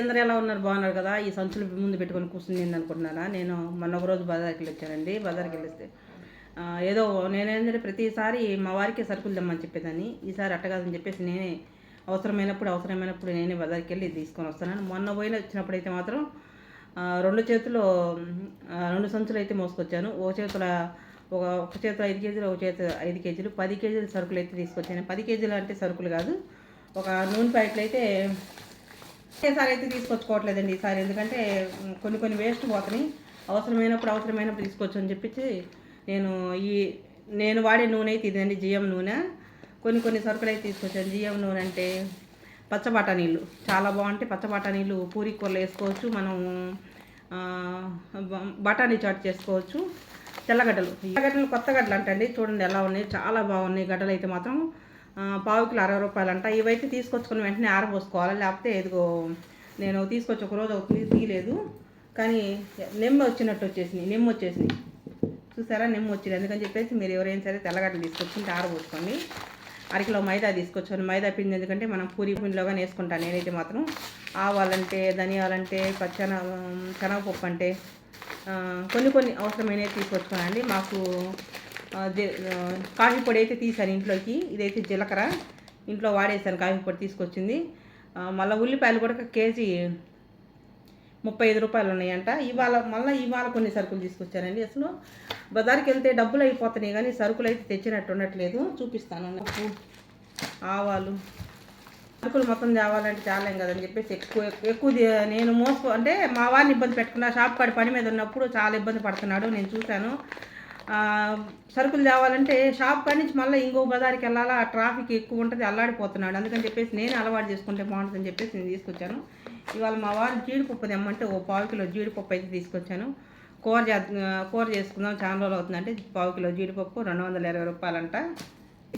అందరూ ఎలా ఉన్నారు? బాగున్నారు కదా? ఈ సంచులు ముందు పెట్టుకొని కూర్చుని అనుకుంటున్నారా నేను మొన్న ఒక రోజు బజార్కి వచ్చానండి బజార్కి వెళ్ళిస్తే ఏదో నేనేంటంటే ప్రతిసారి మా వారికి సరుకులు తెమ్మని చెప్పేదాన్ని. ఈసారి అట్ట కాదని చెప్పేసి నేనే అవసరమైనప్పుడు అవసరమైనప్పుడు నేనే బజార్కి వెళ్ళి తీసుకొని వస్తాను మొన్న పోయిన వచ్చినప్పుడు అయితే మాత్రం రెండు చేతులు రెండు సంచులు అయితే మోసుకొచ్చాను. ఓ చేతుల ఒక ఒక చేతులు ఐదు కేజీలు ఒక చేతి ఐదు కేజీలు పది కేజీల సరుకులు అయితే తీసుకొచ్చాను. పది కేజీలు అంటే సరుకులు కాదు. ఒక నూనె ప్యాకెట్లు అయితే ఒకేసారి అయితే తీసుకొచ్చుకోవట్లేదండి ఈసారి ఎందుకంటే కొన్ని కొన్ని వేస్ట్ పోతున్నాయి. అవసరమైనప్పుడు అవసరమైనప్పుడు తీసుకోవచ్చు అని చెప్పేసి నేను ఈ నేను వాడే నూనె అయితే ఇదండి జిఎం నూనె. కొన్ని కొన్ని సరుకులు అయితే తీసుకొచ్చాను. జిఎం నూనె అంటే పచ్చబటానీళ్ళు చాలా బాగుంటాయి. పచ్చబటానీళ్ళు పూరి కూరలు వేసుకోవచ్చు. మనం బఠానీ చాట్ చేసుకోవచ్చు. తెల్లగడ్డలు. తెల్లగడ్డలు కొత్త గడ్డలు అంటండి. చూడండి ఎలా ఉన్నాయి. చాలా బాగున్నాయి. గడ్డలు అయితే మాత్రం పావు కిలో అరవై రూపాయలు అంట ఇవైతే తీసుకొచ్చుకుని వెంటనే ఆరబోసుకోవాలి? లేకపోతే ఎదుగో నేను తీసుకొచ్చి ఒక రోజు ఒకటి తీయలేదు. కానీ నిమ్మ వచ్చినట్టు వచ్చేసినాయి. నిమ్మ వచ్చేసినాయి. చూసారా? నిమ్మ వచ్చింది. అందుకని చెప్పేసి మీరు ఎవరైనా సరే తెల్లగడ్డలు తీసుకొచ్చుకుంటే ఆరబోసుకోండి. అరకిలో మైదా తీసుకొచ్చాను మైదా పిండి ఎందుకంటే మనం పూరి పిండిలోగా వేసుకుంటాను నేనైతే మాత్రం. ఆవాలంటే ధనియాలంటే పచ్చన శనగపప్పు అంటే కొన్ని కొన్ని అవసరమైనవి తీసుకొచ్చుకోనండి. మాకు కాఫీ పొడి అయితే తీసాను ఇంట్లోకి. ఇదైతే జీలకర్ర. ఇంట్లో వాడేసాను కాఫీ పొడి తీసుకొచ్చింది. మళ్ళీ ఉల్లిపాయలు కూడా ఒక కేజీ ముప్పై ఐదు రూపాయలు ఉన్నాయంట. ఇవాళ మళ్ళీ ఇవాళ కొన్ని సరుకులు తీసుకొచ్చానండి అసలు బజార్కి వెళ్తే డబ్బులు అయిపోతున్నాయి కానీ సరుకులు అయితే తెచ్చినట్టు ఉండట్లేదు. చూపిస్తాను. ఉప్పు ఆవాలు. సరుకులు మొత్తం తేవాలంటే చాలేం కదని చెప్పేసి ఎక్కువ ఎక్కువ నేను మోసుకో అంటే మా వారిని ఇబ్బంది పెట్టుకున్నా షాప్ కాడి పని మీద ఉన్నప్పుడు చాలా ఇబ్బంది పడుతున్నాడు. నేను చూశాను. సరుకులు తేవాలంటే షాప్ కాడి నుంచి మళ్ళీ ఇంకో బజార్కి వెళ్ళాలా? ఆ ట్రాఫిక్ ఎక్కువ ఉంటుంది అల్లాడిపోతున్నాడు. అందుకని చెప్పేసి నేను అలవాటు చేసుకుంటే బాగుంటుందని చెప్పేసి నేను తీసుకొచ్చాను. ఇవాళ మా వారు జీడిపప్పు తెమ్మంటే ఓ పావు కిలో జీడిపప్పు అయితే తీసుకొచ్చాను. కూర చే కూర చేసుకుందాం చాలా రోజులు అవుతుందంటే పావు కిలో జీడిపప్పు రెండు వందల ఇరవై రూపాయలంట.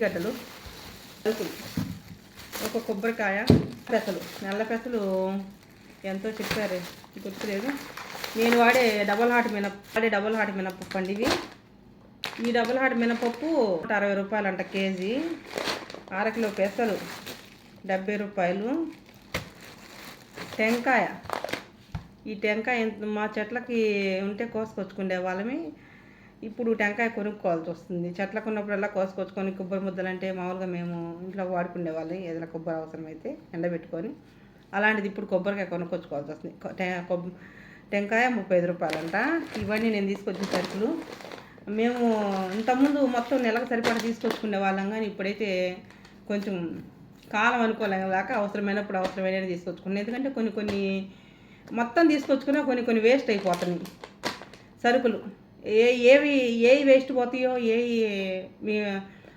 గడ్డలు. ఒక కొబ్బరికాయ పెసలు. నల్ల పెసలు ఎంతో చెప్పారు గుర్తులేదు. నేను వాడే డబల్ హాట్ మినప వాడే డబల్ హాట్ మినప్పప్పు అండి ఇవి. ఈ డబల్ హాట్ మినపప్పు అరవై రూపాయలు అంట కేజీ అరకిలో పెసలు డెబ్బై రూపాయలు. టెంకాయ. ఈ టెంకాయ మా చెట్లకి ఉంటే కోసుకొచ్చుకునే వాళ్ళమి. ఇప్పుడు టెంకాయ కొనుక్కోవాల్సి వస్తుంది. చెట్లకు ఉన్నప్పుడల్లా కోసుకొచ్చుకొని కొబ్బరి ముద్దలు అంటే మామూలుగా మేము ఇంట్లో వాడుకునే వాళ్ళం ఏదైనా కొబ్బరి అవసరమైతే ఎండబెట్టుకొని. అలాంటిది ఇప్పుడు కొబ్బరికాయ కొనుక్కొచ్చుకోవాల్సి వస్తుంది. టెంకాయ ముప్పై ఐదు రూపాయలంట. ఇవన్నీ నేను తీసుకొచ్చిన సరుకులు. మేము ఇంతకుముందు మొత్తం నెలకు సరిపడా తీసుకొచ్చుకునే వాళ్ళం కానీ ఇప్పుడైతే కొంచెం కాలం అనుకోలేక అవసరమైనప్పుడు అవసరమైన తీసుకొచ్చుకున్నాం. ఎందుకంటే కొన్ని కొన్ని మొత్తం తీసుకొచ్చుకున్నా కొన్ని కొన్ని వేస్ట్ అయిపోతున్నాయి సరుకులు. ఏ ఏవి ఏవి వేస్ట్ పోతాయో ఏవి మీ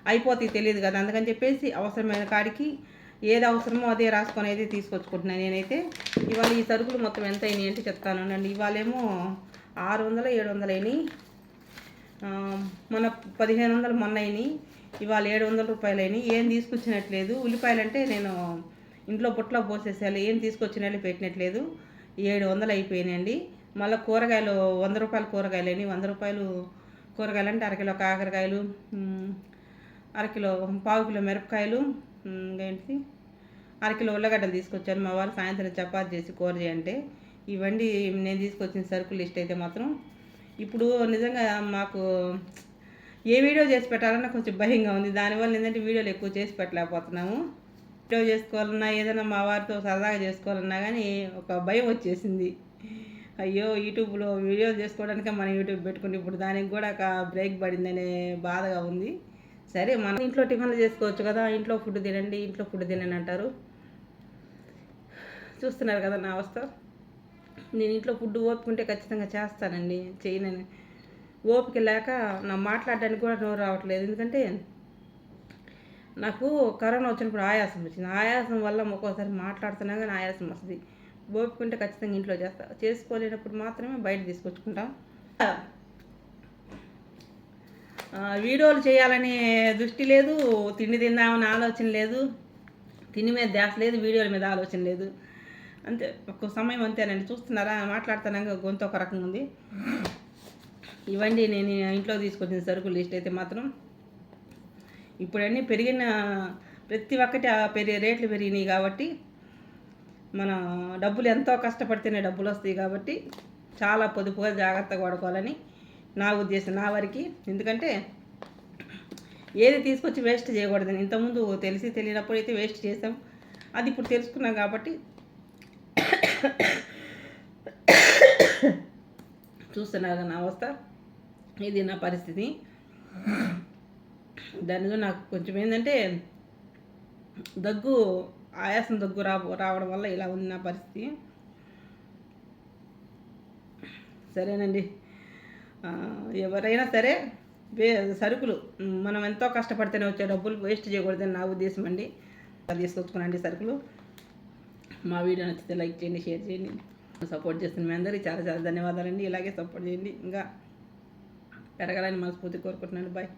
అయిపోతాయి తెలియదు కదా. అందుకని చెప్పేసి అవసరమైన కాడికి ఏది అవసరమో అదే రాసుకొని అయితే తీసుకొచ్చుకుంటున్నాను నేనైతే. ఇవాళ ఈ సరుకులు మొత్తం ఎంత అయినాయి అంటే చెప్తాను. అండి ఇవాళేమో ఆరు వందల ఏడు వందలు అయినాయి. మన పదిహేను వందలు మొన్న అయినాయి ఇవాళ ఏడు వందల రూపాయలు అయినాయి ఏం తీసుకొచ్చినట్లేదు. ఉల్లిపాయలు అంటే నేను ఇంట్లో పుట్లో పోసేసేయాలి. ఏం తీసుకొచ్చినట్లు పెట్టినట్లేదు. ఏడు వందలు అయిపోయినాయండి. మళ్ళీ కూరగాయలు వంద రూపాయలు కూరగాయలు అయినాయి వంద రూపాయలు కూరగాయలు అంటే అరకిలో కాకరకాయలు అరకిలో పావు కిలో మిరపకాయలు ఏంటి అరకిలో ఉల్లగడ్డలు తీసుకొచ్చాను. మా వారు సాయంత్రం చపాతి చేసి కూర చేయంటే. ఇవన్నీ నేను తీసుకొచ్చిన సరుకులు లిస్ట్ అయితే మాత్రం. ఇప్పుడు నిజంగా మాకు ఏ వీడియో చేసి పెట్టాలన్నా కొంచెం భయంగా ఉంది. దానివల్ల ఏంటంటే వీడియోలు ఎక్కువ చేసి పెట్టలేకపోతున్నాము. వీడియో చేసుకోవాలన్నా ఏదైనా మా వారితో సరదాగా చేసుకోవాలన్నా కానీ ఒక భయం వచ్చేసింది. అయ్యో యూట్యూబ్లో వీడియో చేసుకోవడానికే మనం యూట్యూబ్ పెట్టుకుని ఇప్పుడు దానికి కూడా ఒక బ్రేక్ పడిందనే బాధగా ఉంది. సరే మనం ఇంట్లో టిఫిన్లు చేసుకోవచ్చు కదా. ఇంట్లో ఫుడ్ తినండి ఇంట్లో ఫుడ్ తినండి అంటారు. చూస్తున్నారు కదా నా అవస్థ. నేను ఇంట్లో ఫుడ్ ఓపుకుంటే ఖచ్చితంగా చేస్తానండి చేయనని. ఓపిక లేక నా మాట్లాడడానికి కూడా నోరు రావట్లేదు. ఎందుకంటే నాకు కరోనా వచ్చినప్పుడు ఆయాసం వచ్చింది. ఆయాసం వల్ల ఒక్కోసారి మాట్లాడుతున్నా కానీ ఆయాసం వస్తుంది. ఓపుకుంటే ఖచ్చితంగా ఇంట్లో చేస్తా. చేసుకోలేనప్పుడు మాత్రమే బయట తీసుకొచ్చుకుంటాం. వీడియోలు చేయాలనే దృష్టి లేదు తిండి తిందామని ఆలోచన లేదు. తిండి మీద ధ్యాస లేదు వీడియోల మీద ఆలోచన లేదు. అంతే. ఒక్క సమయం అంతేనండి చూస్తున్నారా? మాట్లాడుతున్నాక గొంతు ఒక రకంగా ఉంది. ఇవ్వండి నేను ఇంట్లో తీసుకొచ్చిన సరుకు లిస్ట్ అయితే మాత్రం. ఇప్పుడన్నీ పెరిగిన ప్రతి ఒక్కటి ఆ పెరిగే రేట్లు పెరిగినాయి కాబట్టి మన డబ్బులు ఎంతో కష్టపడితేనే డబ్బులు వస్తాయి కాబట్టి చాలా పొదుపుగా జాగ్రత్తగా వాడుకోవాలని నా ఉద్దేశం నా వరకు. ఎందుకంటే ఏది తీసుకొచ్చి వేస్ట్ చేయకూడదని. ఇంతకుముందు తెలిసి తెలియనప్పుడు అయితే వేస్ట్ చేసాం అది ఇప్పుడు తెలుసుకున్నాం కాబట్టి చూస్తున్నారు నా అవస్థ? ఇది నా పరిస్థితి. దానిలో నాకు కొంచెం ఏంటంటే దగ్గు ఆయాసం దగ్గు రా రావడం వల్ల ఇలా ఉంది నా పరిస్థితి. సరేనండి. ఎవరైనా సరే వే సరుకులు మనం ఎంతో కష్టపడితేనే వచ్చే డబ్బులు వేస్ట్ చేయకూడదని నా ఉద్దేశం అండి. అది తీసుకొచ్చుకునండి సరుకులు. మా వీడియో నచ్చితే లైక్ చేయండి షేర్ చేయండి. సపోర్ట్ చేస్తున్న మీ అందరికీ చాలా చాలా ధన్యవాదాలండి. ఇలాగే సపోర్ట్ చేయండి. ఇంకా పెరగాలని మనస్ఫూర్తి కోరుకుంటున్నాను. బాయ్